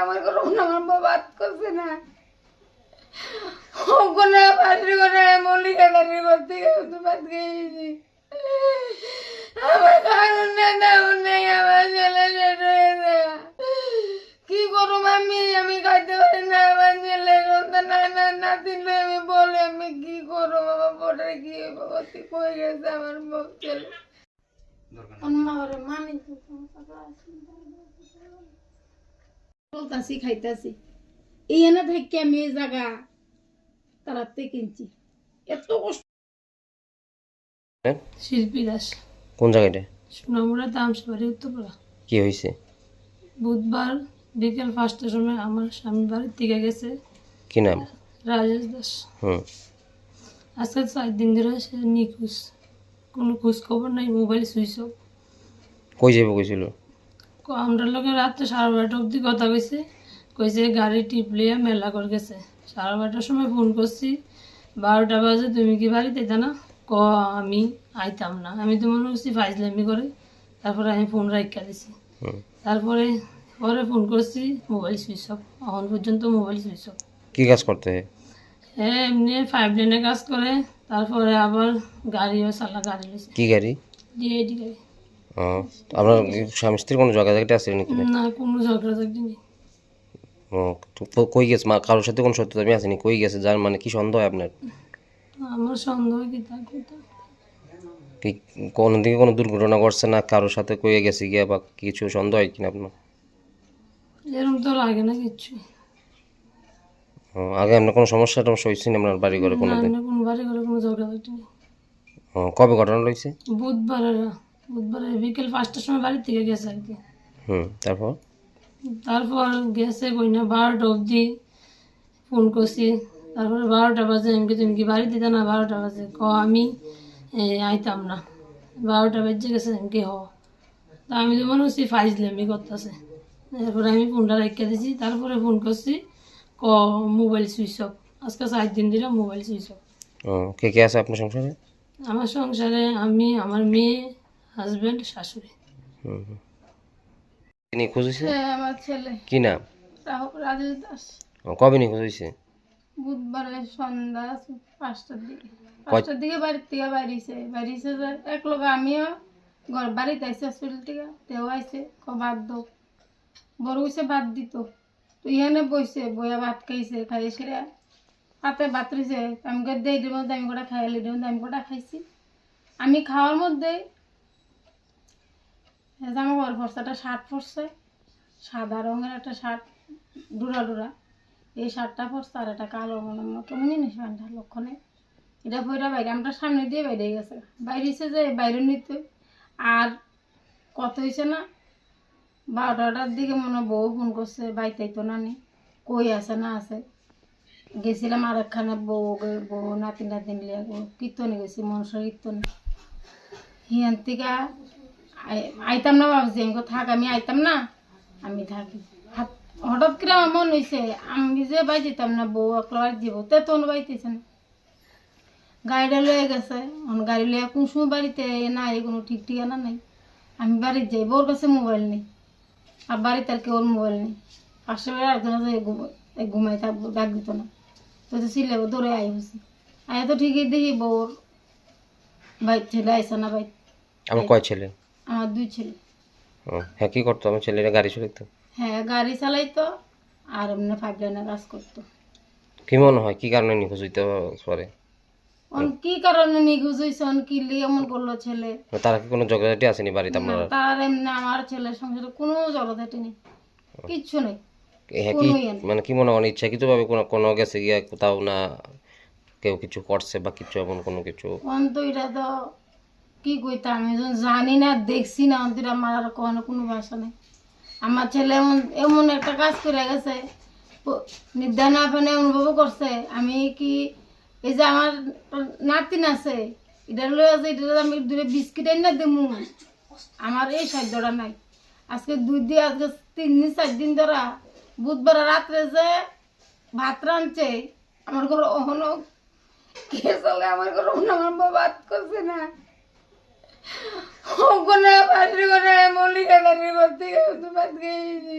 আমার না। কারণ নেই, আমার ছেলে শেষ হয়েছে কি করুম আমি? আমি খাইতে পারি না, আমার ছেলে সন্তান না না লই আমি বলে, আমি কি করুম? আমার বোর্ডে কি কই গেছে আমার ছেলে? মানি খাইতাছি। এই এনে থেকে আমি এই জায়গা তারাতে কিনছি। এত কষ্ট। হ্যাঁ? শিল্পী দাস। কোন জায়গাটা? সোনামুড়া উত্তরপাড়া। কি হয়েছে বুধবার বিকেল পাঁচটার সময় আমার স্বামী বাড়ির থেকে গেছে। কি নাম? রাজেশ দাস। হুম। আজকে চার দিন ধরে সে নিখোঁজ। কোনো খোঁজ খবর নাই মোবাইল সুইচ অফ কই যাবে কইছিল? আমরা লোকে রাত্রে সাড়ে বারোটা অবধি কথা কইছে। কইছে গাড়ি টিপলিয়া মেলা করে গেছে। সাড়ে বারোটার সময় ফোন করছি। বারোটা বাজে তুমি কি বাড়িতে? না? ক আমি আইতাম না। আমি তো মনে করছি ফাইজলামি করে। তারপরে আমি ফোন রাখা দিছি। তারপরে পরে ফোন করছি মোবাইল সুইচ অফ এখন পর্যন্ত মোবাইল সুইচ অফ কি কাজ করতে? হ্যাঁ এমনি ফাইভ লাইনে কাজ করে। তারপরে আবার গাড়িও চালা গাড়ি লইছে কি গাড়ি? ডিআইডি গাড়ি। ও আপনার স্বামী স্ত্রীর কোনো জায়গা জায়গাটা আছে নাকি? না কোনো ঝগড়া ঝগড়ি নেই। ও তো কই গেছে? মা কারোর সাথে কোনো সত্যতা আমি আসেনি কই গেছে? যার মানে কি সন্দেহ হয় আপনার? আমার সন্দেহ কি তা কি কোনো দিকে কোনো দুর্ঘটনা ঘটছে না কারোর সাথে কই গেছে গিয়া বা কিছু সন্দেহ হয় কিনা আপনার? এরকম তো লাগে না কিচ্ছু। আগে আপনার কোনো সমস্যা টমস্যা হয়েছে না আপনার বাড়ি ঘরে কোনো না দিন না কোনো বাড়ি ঘরে কোনো ঝগড়া ও, কবে ঘটনা রয়েছে বুধবার বুধবার বিকেল পাঁচটার সময় বাড়ি থেকে গেছে আর কি। হুম তারপর? তারপর গেছে কই না বারোটা অবধি ফোন করছি। তারপরে বারোটা বাজে আমি তুমি কি বাড়ি দিতে না বারোটা বাজে? ক আমি আইতাম না। বারোটা বেজে গেছে আমি কি হ। তা আমি তো মনে হচ্ছি ফাইজলামি করতেছে। এরপরে আমি ফোনটা রেখে দিছি তারপরে ফোন করছি ক মোবাইল সুইচ অফ। আজকে চার দিন দিলে মোবাইল সুইচ অফ। কে কে আছে আপনার সংসারে? আমার সংসারে আমি আমার মেয়ে হাজব্যান্ড শাশুড়ি। তিনি হ্যাঁ আমার ছেলে। কি নাম? রাজেশ দাস। কবে নিখোঁজ হয়েছে? বুধবারে সন্ধ্যা পাঁচটার দিকে। পাঁচটার দিকে বাড়ির থেকে বাইরেছে যে এক লোক আমিও ঘর বাড়িতে আইসি হসপিটাল থেকে। তেও আইসে ক ভাত দো বড় হইছে ভাত দিত। তো ইহানে বইছে বইয়া ভাত খাইছে খাই সেরে হাতে ভাত রয়েছে আমি দেই দিব আমি কটা খাইলি দিব আমি কটা খাইছি। আমি খাওয়ার মধ্যে জামা কাপড় পরছে একটা শার্ট পরছে, সাদা রঙের একটা শার্ট, ডুরা ডুরা। এই শার্টটা পরছে আর একটা কালো কেমন জিনিস প্যান্টটা লক্ষণে। এটা পরে বাইরে আমরা সামনে দিয়ে বাইরে গেছে। বাইরেছে যে বাইরে নিতে, আর কত হয়েছে না, বারোটার দিকে মনে বউ ফোন করছে, বাইতে তো না নি কই আছে না আছে। গেছিলাম আর একখানে বউ বউ, নাতি নাতিন লিয়া কীর্তনে গেছি, মনসা কীর্তনে। হিয়ান থেকে আই- আইতাম না ভাবছি আমি থাক, আমি আইতাম না। আমি থাকি। হঠাৎ করে আমার মন হয়েছে আমি যে বাই যেতাম না, বউ একলা বাড়ি দিব, তে তো বাইতেছে না। গাড়িটা লয়ে গেছে গাড়ি লয়ে কোন সময় বাড়িতে না এই কোনো ঠিক ঠিকানা নাই। আমি বাড়িতে যাই, বউর কাছে মোবাইল নেই, আর বাড়িতে আর কেউ মোবাইল নেই। পাশে বাড়ি আছে ঘুমাই থাকব ডাক দিত না। তো ছিলে দৌড়ে আই হয়েছি আয় তো ঠিকই দেখি বউর বাইর ছেলে আইসা না বাইর আমার কয় ছেলে? আমার দুই ছেলে। ও, হ্যাঁ কি করতো? আমার ছেলেরা গাড়ি চালাইতো? হ্যাঁ গাড়ি চালাইতো আর এমনি ফাইভ লাইনে কাজ করতো। কি মনে হয়? কি কারণে নিখোঁজ হইতে পারে? অন কি কারণে নিখোঁজ হয়েছে অন কি লিয়ে এমন করল ছেলে? তারা কি কোনো জগাজাটি আসেনি বাড়িতে আপনারা? তার এমনি আমার ছেলের সংসারে কোনো জগদাটি নেই কিচ্ছু নেই। হ্যাঁ কি। মানে কি মনে হয় ইচ্ছাকৃত ভাবে কোনো কোনো গেছে গিয়া কোথাও না কেউ কিছু করছে বা কিছু এমন কোনো কিছু? অন তো এটা তো কি কইতাম আমি জানি না দেখছি না অন্তর আমার আর কোনো কোনো ভাষা নেই। আমার ছেলে এমন এমন একটা কাজ করে গেছে প- নির্দায় না ফেনে করছে আমি কি এই যে আমার নাতিন আছে এটা লয়ে আছে এটা আমি দূরে বিস্কিট না দেমু আমার এই সাধ্যটা নাই। আজকে দুই দিন আজকে তিন দিন চার দিন ধরা বুধবার রাত্রে যে ভাত রাঁধছে, আমার ঘরে অহনো কে চলে আমার ঘরে আমার ভাত করছে না। বাদ গেছি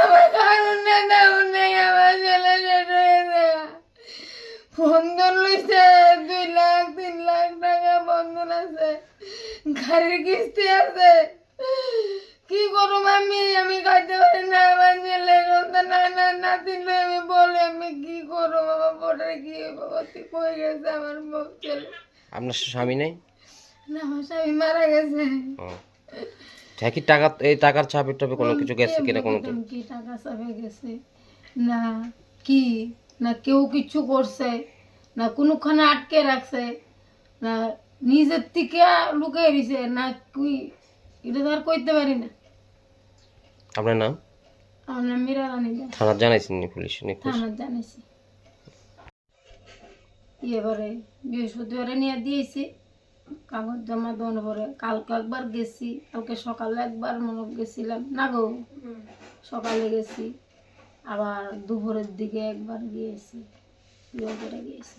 আমার আমার দুই লাখ, তিন লাখ বন্ধন আছে, গাড়ির কিস্তি আছে। কি করুম আমি? না না আমি বলে আমি কি করব? আমার বোনের কি? ভগতি কই গেছে আমার বউ ছেলে আপনার স্বামী নেই? না আমার স্বামী মারা গেছে। হ্যাঁ কি টাকা এই টাকার চাপে টাপে কোনো কিছু গেছে কিনা কোনো কি টাকা চাপে গেছে। না কি? না কেউ কিছু করছে? না কোনোখানে আটকে রাখছে? না নিজের থেকে লুকিয়ে দিছে? না কুই এটা তো আর কইতে পারি না। আপনার নাম? থানা জানাইছেন পুলিশ? থানা এবারে বৃহস্পতিবারে নিয়ে দিয়েছি। কাগজ জমা দেওয়ার পরে কালকে একবার গেছি কালকে সকালে একবার মনে গেছিলাম। না গো সকালে গেছি আবার দুপুরের দিকে একবার গিয়েছি করে গিয়েছি।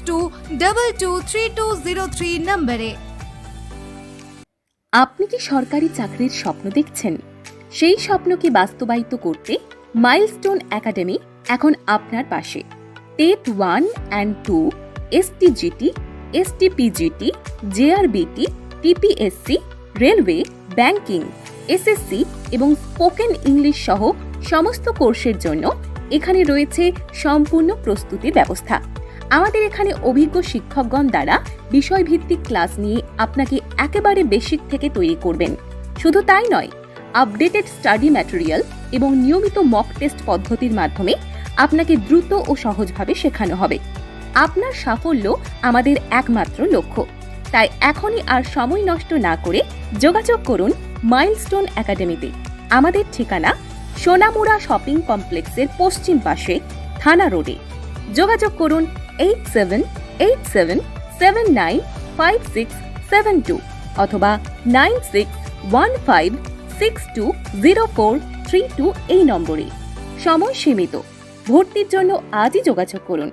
double two three two zero three নম্বরে আপনি কি সরকারি চাকরির স্বপ্ন দেখছেন? সেই স্বপ্নকে বাস্তবায়িত করতে মাইলস্টোন একাডেমি এখন আপনার পাশে। TET one and two STGT STPGT JRBT TPSC railway banking SSC এবং স্পোকেন ইংলিশ সহ সমস্ত কোর্সের জন্য এখানে রয়েছে সম্পূর্ণ প্রস্তুতির ব্যবস্থা। আমাদের এখানে অভিজ্ঞ শিক্ষকগণ দ্বারা বিষয়ভিত্তিক ক্লাস নিয়ে আপনাকে একেবারে বেসিক থেকে তৈরি করবেন। শুধু তাই নয়, আপডেটেড স্টাডি ম্যাটেরিয়াল এবং নিয়মিত মক টেস্ট পদ্ধতির মাধ্যমে আপনাকে দ্রুত ও সহজভাবে শেখানো হবে। আপনার সাফল্য আমাদের একমাত্র লক্ষ্য। তাই এখনই আর সময় নষ্ট না করে যোগাযোগ করুন মাইলস্টোন একাডেমিতে। আমাদের ঠিকানা সোনামুড়া শপিং কমপ্লেক্সের পশ্চিম পাশে থানা রোডে। যোগাযোগ করুন eight seven eight seven seven nine five six seven two অথবা nine six one five six two zero four three two এই নম্বরে। সময় সীমিত। ভর্তির জন্য আজই যোগাযোগ করুন।